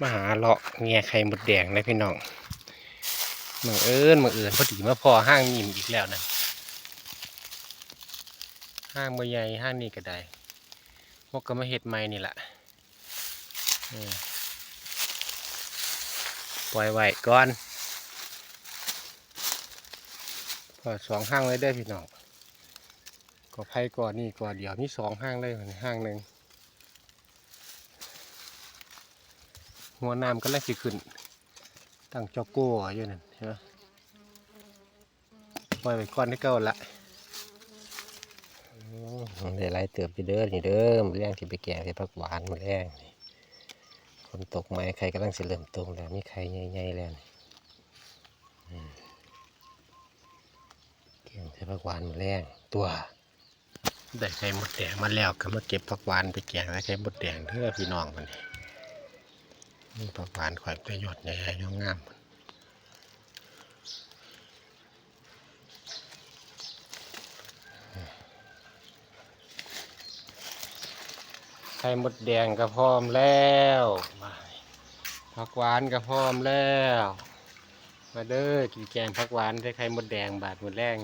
มาหาเลาะเงียไข่มดแดงเลยพี่น้องมือเอิญมือเอิญพอดีมาพอห้างนิ่มอีกแล้วนะห้างบใหญ่ห้างนี้ก็ได้มกก็มาเฮ็ดใหม่นี่แหละปล่อยไว้ก่อนพอสองห้างเลยได้พี่น้องก็ไพ่ก่อนนี่ก่อนเดี๋ยวมีสองห้างเลยห้างหนึ่ง หัวน้ำก็เลยสิขึ้น ตั้งจอกโก้อยู่นั่นเห็นไหมปล่อยไว้ก่อนที่เก่าละได้ไรเติบไปเด้อนี่เด้อมอแรงที่ไปแก่ที่ผักหวานมาแรงคนตกไม้ใครกำลังสิเริ่มตรงแล้วมีใครใหญ่ๆแล้วนี่งที่ผักหวานมาแรงตัว ได้ไข่มดแดงมาแล้วก็มาเก็บผักหวานไปแกงไข่มดแดงเด้อพี่น้องมันนี่ นี่ผักหวานข่อยประโยชน์ใหญ่ๆงามไข่มดแดงก็พร้อมแล้วผักหวานก็พร้อมแล้ว มาเด้อกินแกงผักหวานใส่ไข่มดแดงบาดหมดแรง